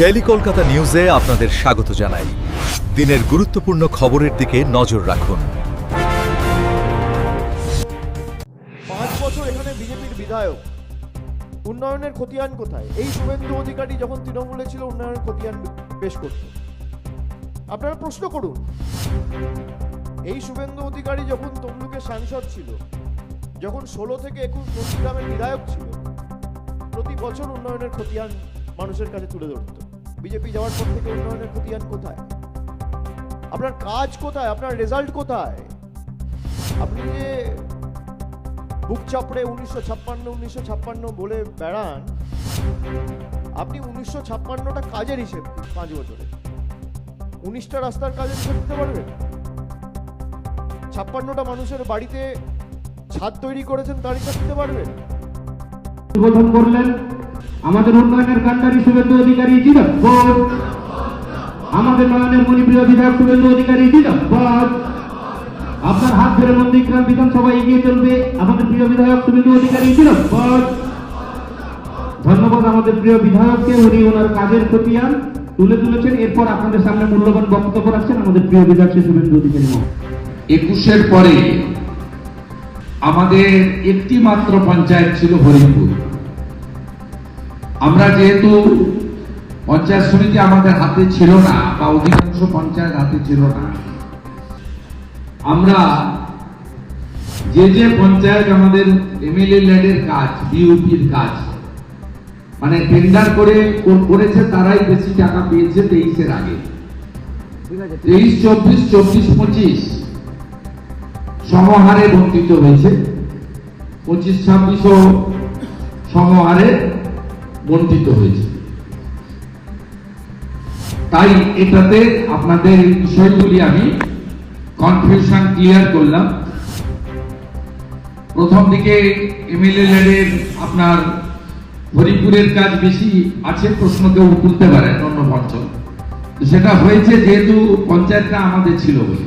Daily Kolkata নিউজে আপনাদের স্বাগত জানাই। দিনের গুরুত্বপূর্ণ খবরের দিকে নজর রাখুন। পাঁচ বছর এখানে বিজেপির বিধায়ক। উন্নয়নের খতিয়ান কোথায়? এই শুভেন্দু অধিকারী যখন তৃণমূলে ছিল, উন্নয়নের খতিয়ান পেশ করত। আপনারা প্রশ্ন করুন, এই শুভেন্দু অধিকারী যখন তমলুকে সাংসদ ছিল, যখন ষোলো থেকে একুশ নন্দীগ্রামের বিধায়ক ছিল, প্রতি বছর উন্নয়নের খতিয়ান মানুষের কাছে তুলে ধরত। বিজেপি যাওয়ার পর থেকে উন্নয়নের খতিয়ান কোথায়? আপনার কাজ কোথায়? আপনার রেজাল্ট কোথায়? আপনি যে বুক চাপড়ে উনিশশো ছাপ্পান্ন উনিশশো ছাপ্পান্ন বলে বেড়ান, আপনি উনিশশো ছাপ্পান্নটা কাজের হিসেব পাঁচ বছরে। উনিশটা রাস্তার কাজের হিসেব দিতে পারবেন? ছাপ্পান্নটা মানুষের বাড়িতে ছাদ তৈরি করেছেন তার হিসাব দিতে পারবেন? করলেন আমাদের উন্নয়নের কান্ডারি শুভেন্দু অধিকারী জিন্দাবাদ আমাদের নয়নের মণিপ্রিয় বিধায়ক শুভেন্দু অধিকারী জিন্দাবাদ আপনার হাত ধরে নন্দীগ্রাম বিধানসভা এগিয়ে চলবে আমাদের প্রিয় বিধায়ক শুভেন্দু অধিকারী জিন্দাবাদ ধন্যবাদ আমাদের প্রিয় বিধায়ককে, উনি ওনার কাজের খতিয়ান তুলে তুলেছেন। এরপর আপনাদের সামনে মূল্যবান বক্তব্য রাখছেন আমাদের প্রিয় বিধায়ক শুভেন্দু অধিকারী একুশের পরে আমাদের একটি মাত্র পঞ্চায়েত ছিল হরিপুর। আমরা যেহেতু পঞ্চায়েত সমিতি আমাদের হাতে ছিল না, বা অধিকাংশ পঞ্চায়েত হাতে ছিল না, আমরা যে যে পঞ্চায়েত আমাদের এমএলএ ল্যাডের কাজ বিউপির কাজ মানে টেন্ডার করে করেছে, তারাই বেশি টাকা পেয়েছে তেইশের আগে। তেইশ, চব্বিশ চব্বিশ, পঁচিশ সমহারে বন্টিত হয়েছে। পঁচিশ, ছাব্বিশও সমহারে বন্টিত হয়েছে। তাই এটাতে আপনাদের বিষয়গুলি আমি কনফিউশন ক্লিয়ার করলাম। প্রথম দিকে এমএলএ আপনার হরিপুরের কাজ বেশি আছে, প্রশ্ন কেউ তুলতে পারেন অন্য অঞ্চল সেটা হয়েছে যেহেতু পঞ্চায়েতটা আমাদের ছিল বলে।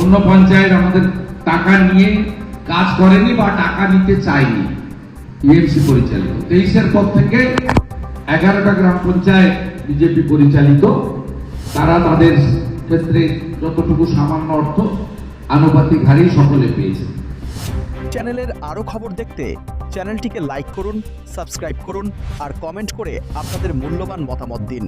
অন্য পঞ্চায়েত আমাদের টাকা নিয়ে কাজ করেনি বা টাকা নিতে চায়নি। ইএমসি পরিচালিত। তেইশের পর থেকে এগারোটা গ্রাম পঞ্চায়েত বিজেপি পরিচালিত। তারা তাদের ক্ষেত্রে যতটুকু সামান্য অর্থ আনুপাতিক হারেই সকলে পেয়েছে। চ্যানেলের আরও খবর দেখতে চ্যানেলটিকে লাইক করুন, সাবস্ক্রাইব করুন, আর কমেন্ট করে আপনাদের মূল্যবান মতামত দিন।